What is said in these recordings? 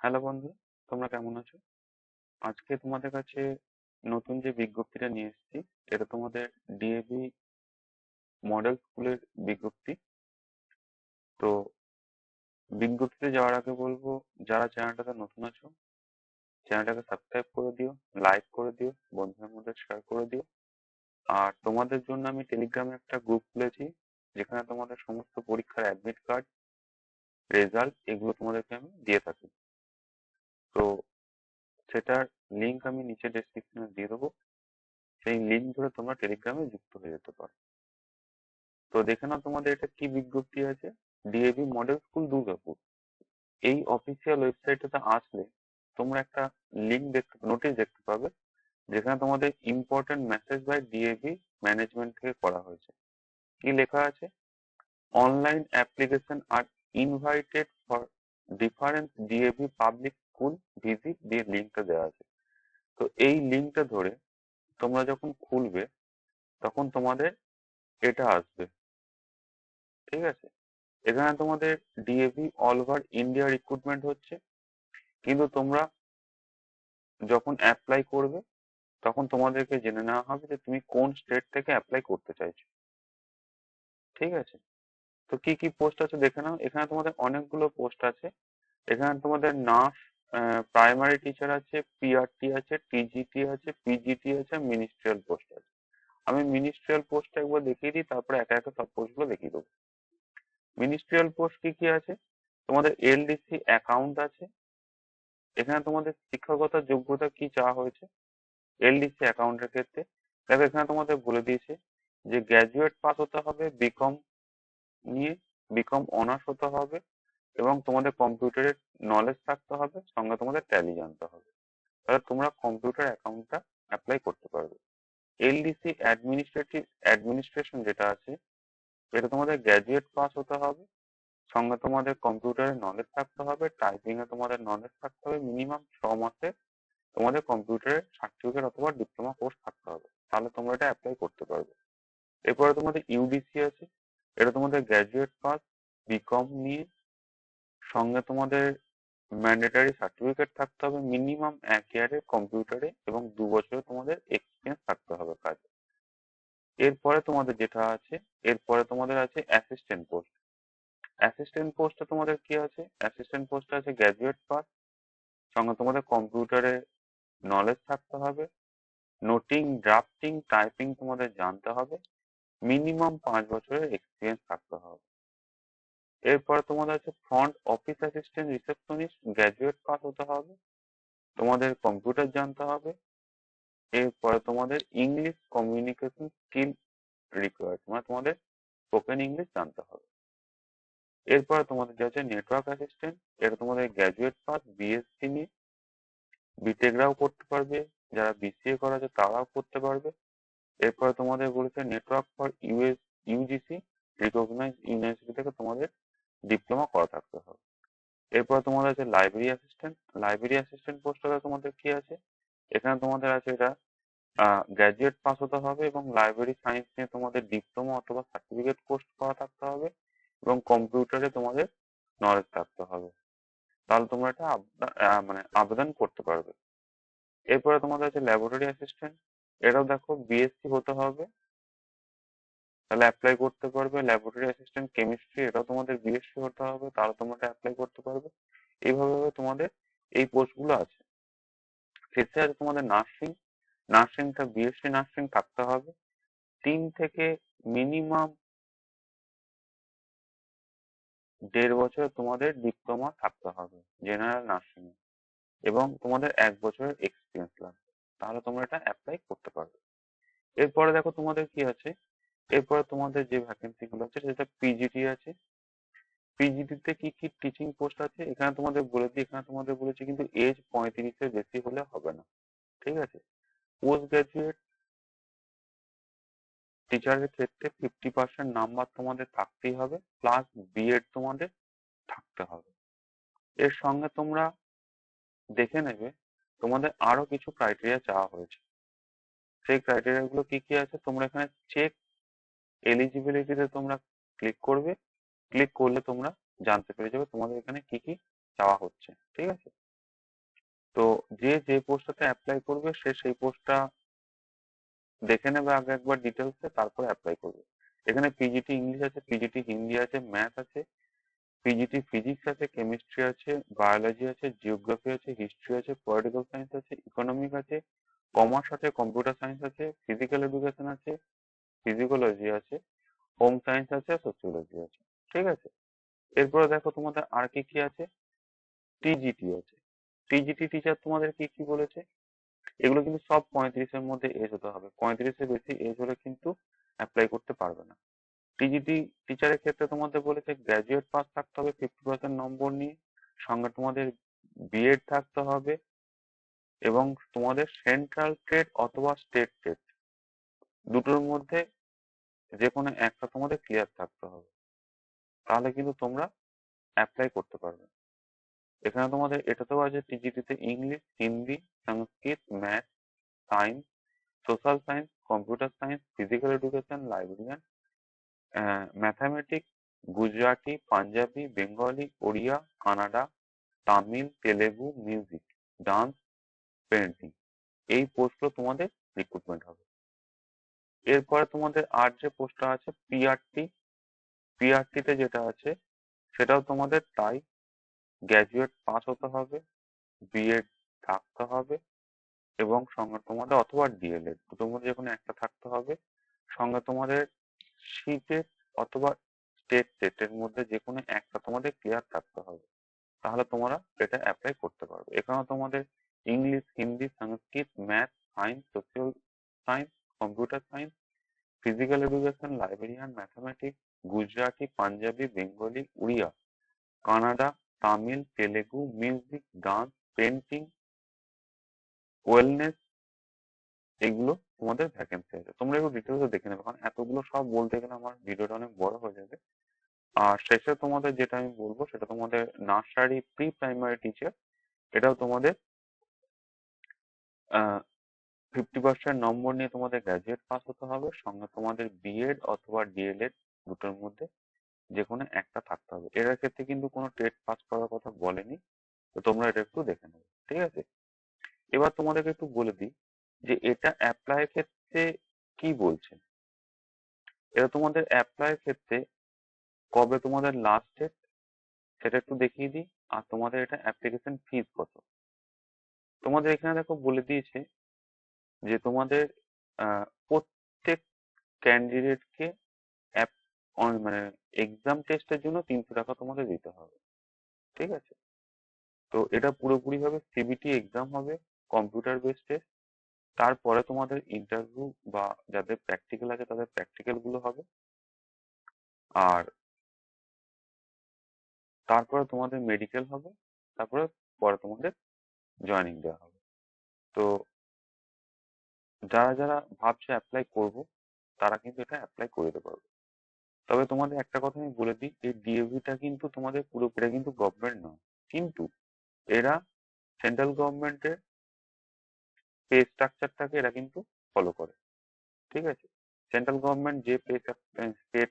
Hello বন্ধু, তোমরা কেমন আছো? আজকে তোমাদের কাছে নতুন যে বিজ্ঞপ্তিটা নিয়ে এসেছি, এটা তোমাদের ডিএভি মডেল স্কুলের বিজ্ঞপ্তি। তো বিজ্ঞপ্তিতে যাওয়ার আগে বলব, যারা চ্যানেলটাতে নতুন আছো, চ্যানেলটাকে সাবস্ক্রাইব করে দিও, লাইক করে দিও, বন্ধুদের মধ্যে শেয়ার করে দিও। আর তোমাদের জন্য আমি টেলিগ্রামে একটা গ্রুপ খুলেছি, যেখানে তোমাদের সমস্ত পরীক্ষার অ্যাডমিট কার্ড রেজাল্ট এগুলো তোমাদেরকে আমি দিয়ে থাকি। তো সেটার লিঙ্ক আমি নিচে ডেসক্রিপশনে দিয়ে দেবো। সেই লিঙ্ক ধরে তোমরা টেলিগ্রামে যুক্ত হয়ে যেতে পারো। তো দেখে নাও তোমাদের এটা কি বিজ্ঞপ্তি আছে ডিএভি মডেল স্কুল দুর্গাপুর এই অফিসিয়াল ওয়েবসাইটটাতে আসলে তোমরা একটা লিঙ্ক দেখতে নোটিশ দেখতে পাবে। যেখানে তোমাদের important message by DAV management থেকে করা হয়েছে। কি লেখা আছে? Online application are invited for different DAV public school visit দিয়ে লিঙ্কটা দেওয়া আছে। তো এই লিঙ্কটা ধরে তোমরা যখন খুলবে, তখন তোমাদের এটা আসবে। ঠিক আছে? এখানে তোমাদের DAV all over India recruitment হচ্ছে। কিন্তু তোমরা যখন অ্যাপ্লাই করবে, তখন তোমাদেরকে জেনে নেওয়া হবে যে তুমি কোন স্টেট থেকে অ্যাপ্লাই করতে চাইছো। ঠিক আছে? তো কি কি পোস্ট আছে দেখে নাও। এখানে তোমাদের অনেকগুলো পোস্ট আছে। এখানে তোমাদের নার্স প্রাইমারি টিচার আছে পিআরটি আছে টিজিটি আছে পিজিটি আছে মিনিস্ট্রিয়াল পোস্ট আছে। আমি মিনিস্ট্রিয়াল পোস্ট একবার দেখিয়ে দিই, তারপরে একা একা সব পোস্টগুলো দেখিয়ে দেবো। মিনিস্ট্রিয়াল পোস্ট কি কি আছে? তোমাদের এলডিসি অ্যাকাউন্ট আছে। এখানে তোমাদের শিক্ষাগত যোগ্যতা কি চাওয়া হয়েছে? এলডিসি অ্যাকাউন্টের ক্ষেত্রে। দেখো, এখানে তোমাদের বলে দিয়েছে যে গ্র্যাজুয়েট পাস হতে হবে বিকম নিয়ে বিকম অনার্স হতে হবে এবং তোমাদের কম্পিউটারের নলেজ থাকতে হবে, সঙ্গে তোমাদের ট্যালি জানতে হবে। তাহলে তোমরা কম্পিউটার অ্যাকাউন্টটা অ্যাপ্লাই করতে পারবে। এলডিসি অ্যাডমিনিস্ট্রেটিভ অ্যাডমিনিস্ট্রেশন যেটা আছে, এটা তোমাদের গ্র্যাজুয়েট পাস হতে হবে, সঙ্গে তোমাদের কম্পিউটারের নলেজ থাকতে হবে টাইপিং এ তোমাদের নলেজ থাকতে হবে মিনিমাম ছ মাসে তোমাদের কম্পিউটারের সার্টিফিকেট অথবা ডিপ্লোমা কোর্স থাকতে হবে। তাহলে তোমরা এটা অ্যাপ্লাই করতে পারবে। এরপরে তোমাদের ইউডিসি আছে, এটা তোমাদের গ্র্যাজুয়েট পাস বিকম নিয়ে সঙ্গে তোমাদের ম্যান্ডেটারি সার্টিফিকেট থাকতে হবে মিনিমাম এক ইয়ারের কম্পিউটারে এবং দু বছরে তোমাদের এক্সপিরিয়েন্স থাকতে হবে কাজে। এরপরে তোমাদের যেটা আছে, এরপরে তোমাদের আছে অ্যাসিস্ট্যান্ট পোস্ট অ্যাসিস্ট্যান্ট পোস্টে তোমাদের কি আছে? অ্যাসিস্ট্যান্ট পোস্টে আছে গ্র্যাজুয়েট পাস সঙ্গে তোমাদের কম্পিউটারে নলেজ থাকতে হবে। নোটিং ড্রাফটিং টাইপিং তোমাদের জানতে হবে। মিনিমাম পাঁচ বছরের এক্সপিরিয়েন্স থাকতে হবে। এরপরে তোমাদের আছে front office assistant receptionist graduate pass হতে হবে। তোমাদের কম্পিউটার জানতে হবে। এরপরে তোমাদের ইংলিশ কমিউনিকেশন স্কিল রিকোয়ার্ড মানে তোমাদের স্পোকেন ইংলিশ জানতে হবে। এরপরে তোমাদের যে আছে নেটওয়ার্ক অ্যাসিস্ট্যান্ট এটা তোমাদের গ্র্যাজুয়েট পাস বিএসসি নিয়ে। বিটেকরাও করতে পারবে, যারা বিসিএ করা আছে তারাও করতে পারবে। এরপরে তোমাদের বলেছে network for US UGC recognise university থেকে তোমাদের ডিপ্লোমা করা থাকতে হবে। এরপর তোমাদের আছে লাইব্রেরি অ্যাসিস্ট্যান্ট লাইব্রেরি অ্যাসিস্ট্যান্ট পোস্টটা তোমাদের কি আছে? এখানে তোমাদের আছে এটা গ্র্যাজুয়েট পাস হতে হবে এবং লাইব্রেরি সায়েন্স নিয়ে তোমাদের ডিপ্লোমা অথবা সার্টিফিকেট কোর্স করা থাকতে হবে এবং কম্পিউটারে তোমাদের নলেজ থাকতে হবে। তাহলে তোমরা এটা মানে আবেদন করতে পারবে। এরপরে তোমাদের আছে ল্যাবরেটরি অ্যাসিস্ট্যান্ট এটাও দেখো বিএসসি হতে হবে। তাহলে অ্যাপ্লাই করতে পারবে ল্যাবরেটরি অ্যাসিস্ট্যান্ট কেমিস্ট্রি এটাও তোমাদের বিএসসি হতে হবে তাহলে তোমরা অ্যাপ্লাই করতে পারবে। এইভাবে তোমাদের এই পোস্টগুলো আছে। শেষে আছে তোমাদের নার্সিং নার্সিংটা বিএসসি নার্সিং থাকতে হবে। তিন থেকে মিনিমাম দেড় বছর তোমাদের ডিপ্লোমা থাকতে হবে জেনারেল নার্সিং এবং তোমাদের এক বছরের এক্সপিরিয়েন্স লাগবে। তাহলে তোমরা এটা অ্যাপ্লাই করতে পারবে। এরপরে দেখো তোমাদের কি আছে? এরপরে তোমাদের যে ভ্যাকেন্সি গুলো আছে, সেটা পিজিটি আছে। পিজিটিতে কি কি টিচিং পোস্ট আছে, এখানে তোমাদের বলে দিই, এখানে তোমাদের বলেছি কিন্তু এজ পঁয়ত্রিশের বেশি হলে হবে না। ঠিক আছে? পোস্ট গ্রাজুয়েট টিচারের ক্ষেত্রে ফিফটি পার্সেন্ট নাম্বার তোমাদের থাকতেই হবে প্লাস বিএড তোমাদের থাকতে হবে। এর সঙ্গে তোমরা দেখে নেবে, তোমাদের আরও কিছু ক্রাইটেরিয়া চাওয়া হয়েছে। সেই ক্রাইটেরিয়া গুলো কি কি আছে, তোমরা এখানে চেক এলিজিবিলিটিতে তোমরা ক্লিক করবে। ক্লিক করলে তোমরা জানতে পেরে যাবে তোমাদের এখানে কি কি চাওয়া হচ্ছে, ঠিক আছে? তো যে যে পোস্টটাতে অ্যাপ্লাই করবে, সে সেই পোস্টটা দেখে নেবে আগে একবার ডিটেলসে তারপর অ্যাপ্লাই করবে। এখানে পিজিটি ইংলিশ আছে পিজিটি হিন্দি আছে ম্যাথ আছে পিজিটি ফিজিক্স আছে কেমিস্ট্রি আছে বায়োলজি আছে জিওগ্রাফি আছে হিস্ট্রি আছে পলিটিক্যাল সায়েন্স আছে ইকোনমিক আছে কমার্স আছে কম্পিউটার সায়েন্স আছে ফিজিক্যাল এডুকেশন আছে ফিজিওলজি আছে হোম সায়েন্স আছে সোসিওলজি আছে, ঠিক আছে? এরপরে দেখো তোমাদের আর কি কি আছে? টিজিটি আছে। টিজিটি টিচার তোমাদের কি কি বলেছে? এগুলো কিন্তু সব পঁয়ত্রিশের মধ্যে এজ হতে হবে। পঁয়ত্রিশের বেশি এজ হলে কিন্তু অ্যাপ্লাই করতে পারবে না। টিজিটি টিচারের ক্ষেত্রে তোমাদের বলেছে গ্র্যাজুয়েট পাস থাকতে হবে ফিফটি পার্সেন্ট নম্বর নিয়ে, সঙ্গে তোমাদের বিএড থাকতে হবে এবং তোমাদের সেন্ট্রাল ট্রেড অথবা স্টেট ট্রেড দুটোর মধ্যে যে কোনো একটা তোমাদের ক্লিয়ার থাকতে হবে। তাহলে কিন্তু তোমরা অ্যাপ্লাই করতে পারবে। এখানে তোমাদের এটাতেও আছে টিজিটিতে English Hindi Sanskrit math science social science computer science physical education librarian mathematics Gujarati Punjabi Bengali Odia Kannada Tamil Telugu music dance painting এই পোস্টগুলো তোমাদের রিক্রুটমেন্ট হবে। এরপরে তোমাদের আর যে পোস্টটা আছে পিআরটি পিআরটিতে যেটা আছে, সেটাও তোমাদের তাই। গ্র্যাজুয়েট পাস হতে হবে বিএড থাকতে হবে, এবং সঙ্গে তোমাদের, অথবা ডিএলএড দুটোর মধ্যে যে কোনো একটা থাকতে হবে। সঙ্গে তোমাদের সিটেট অথবা স্টেট টেটের মধ্যে যে কোনো একটা তোমাদের ক্লিয়ার থাকতে হবে। তাহলে তোমরা এটা অ্যাপ্লাই করতে পারবে। এখানে তোমাদের English Hindi Sanskrit math science social science computer science, physical education, librarian mathematics, Gujarati, Punjabi, Bengali, Oriya, Kannada, Tamil, Telugu, music, dance painting wellness, এগুলো তোমাদের ভ্যাকেন্সি আছে। তোমরা একটু ডিটেলসে দেখে নেবে, কারণ এতগুলো সব বলতে গেলে আমার ভিডিওটা অনেক বড় হয়ে যাবে। আর শেষে তোমাদের যেটা আমি বলব, সেটা তোমাদের নার্সারি প্রি প্রাইমারি টিচার এটাও তোমাদের ফিফটি পার্সেন্ট নম্বর নিয়ে তোমাদের গ্র্যাজুয়েট পাস হতে হবে। সঙ্গে তোমাদের বিএড অথবা ডিএলএড দুটোর মধ্যে যে কোনো একটা থাকতে হবে। এর ক্ষেত্রে কিন্তু কোনো টেট পাস করার কথা বলেনি। তো তোমরা এটা একটু দেখে নেবে, ঠিক আছে? এবার তোমাদেরকে একটু বলে দিই যে এটা অ্যাপ্লাই ক্ষেত্রে কি বলছে? এটা তোমাদের অ্যাপ্লাই ক্ষেত্রে কবে তোমাদের লাস্ট ডেট সেটা একটু দেখিয়ে দিই। আর তোমাদের এটা অ্যাপ্লিকেশন ফিস কত? তোমাদের এখানে দেখো বলে দিয়েছে যে তোমাদের প্রত্যেক ক্যান্ডিডেটকে অ্যাপ মানে এক্সাম টেস্টের জন্য তিনশো টাকা তোমাকে দিতে হবে। ঠিক আছে? তো এটা পুরোপুরি ভাবে সিবিটি এক্সাম হবে কম্পিউটার বেস টেস্ট তারপরে তোমাদের ইন্টারভিউ বা যাদের প্র্যাকটিক্যাল আছে তাদের প্র্যাকটিক্যালগুলো হবে। আর তারপরে তোমাদের মেডিকেল হবে, তারপরে পরে তোমাদের জয়েনিং দেওয়া হবে। তো যারা যারা ভাবছে অ্যাপ্লাই করব, তারা কিন্তু এটা অ্যাপ্লাই করে পারবে। তবে তোমাদের একটা কথা আমি বলে দিই, এই ডিএভিটা কিন্তু তোমাদের পুরোপুরি কিন্তু গভর্নমেন্ট নয়। কিন্তু এরা সেন্ট্রাল গভর্নমেন্টের পে স্ট্রাকচারটাকে এরা কিন্তু ফলো করে। ঠিক আছে? সেন্ট্রাল গভর্নমেন্ট যে পে পে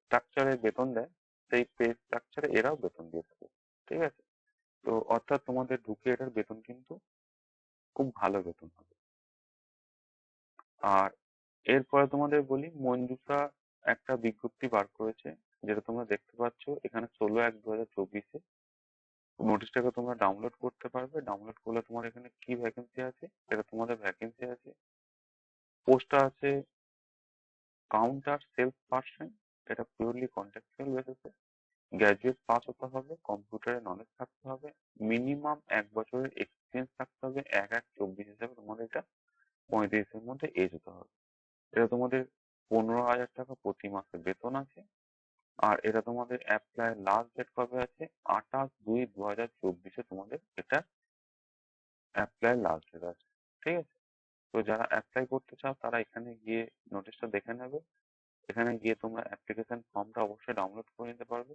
স্ট্রাকচারে বেতন দেয়, সেই পে স্ট্রাকচারে এরাও বেতন দিয়ে থাকে। ঠিক আছে? তো অর্থাৎ তোমাদের ঢুকে এটার বেতন কিন্তু খুব ভালো বেতন হবে। আর এরপরে তোমাদের বলি মঞ্জুসা একটা বিজ্ঞপ্তি বার করেছে, যেটা তোমরা দেখতে পাচ্ছ, এখানে ষোলো এক দু হাজার চব্বিশে। নোটিশটাকে তোমরা ডাউনলোড করতে পারবে। ডাউনলোড করলে তোমার এখানে কি ভ্যাকেন্সি আছে, সেটা তোমাদের ভ্যাকেন্সি আছে। পোস্টটা আছে কাউন্টার সেলস পার্সন এটা পিওরলি কন্ট্রাকচুয়াল বেসিসে গ্র্যাজুয়েট পাস হতে হবে কম্পিউটারে নলেজ থাকতে হবে মিনিমাম এক বছরের এক্সপিরিয়েন্স থাকতে হবে, এক এক চব্বিশ হিসাবে তোমাদের এটা পঁয়ত্রিশের মধ্যে এজ হতে হবে এটা তোমাদের পনেরো হাজার টাকা প্রতি মাসে বেতন আছে, আর এটা তোমাদের অ্যাপ্লাই লাস্ট ডেট কবে আছে? আঠাশ দুই দু হাজার চব্বিশে তোমাদের এটা অ্যাপ্লাই লাস্ট ডেট আছে, ঠিক আছে? তো যারা অ্যাপ্লাই করতে চাও তারা এখানে গিয়ে নোটিশটা দেখে নেবে, এখানে গিয়ে তোমরা অ্যাপ্লিকেশন ফর্মটা অবশ্যই ডাউনলোড করে নিতে পারবে,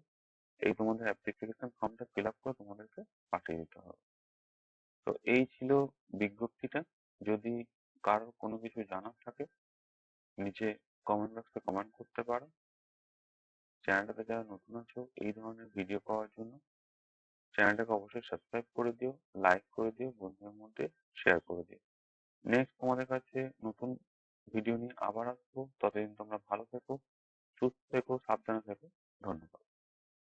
এই তোমাদের অ্যাপ্লিকেশন ফর্মটা ফিল আপ করে তোমাদেরকে পাঠিয়ে দিতে হবে। তো এই ছিল বিজ্ঞপ্তিটা, যদি কারোর কোনো কিছু জানার থাকে, নিচে কমেন্ট বক্সে কমেন্ট করতে পারো। চ্যানেলটাতে যারা নতুন আছো, এই ধরনের ভিডিও পাওয়ার জন্য চ্যানেলটাকে অবশ্যই সাবস্ক্রাইব করে দিও লাইক করে দিও, বন্ধুদের মধ্যে শেয়ার করে দিও। নেক্সট তোমাদের কাছে নতুন ভিডিও নিয়ে আবার আসব। ততদিন তোমরা ভালো থেকো, সুস্থ থেকো, সাবধানে থেকো।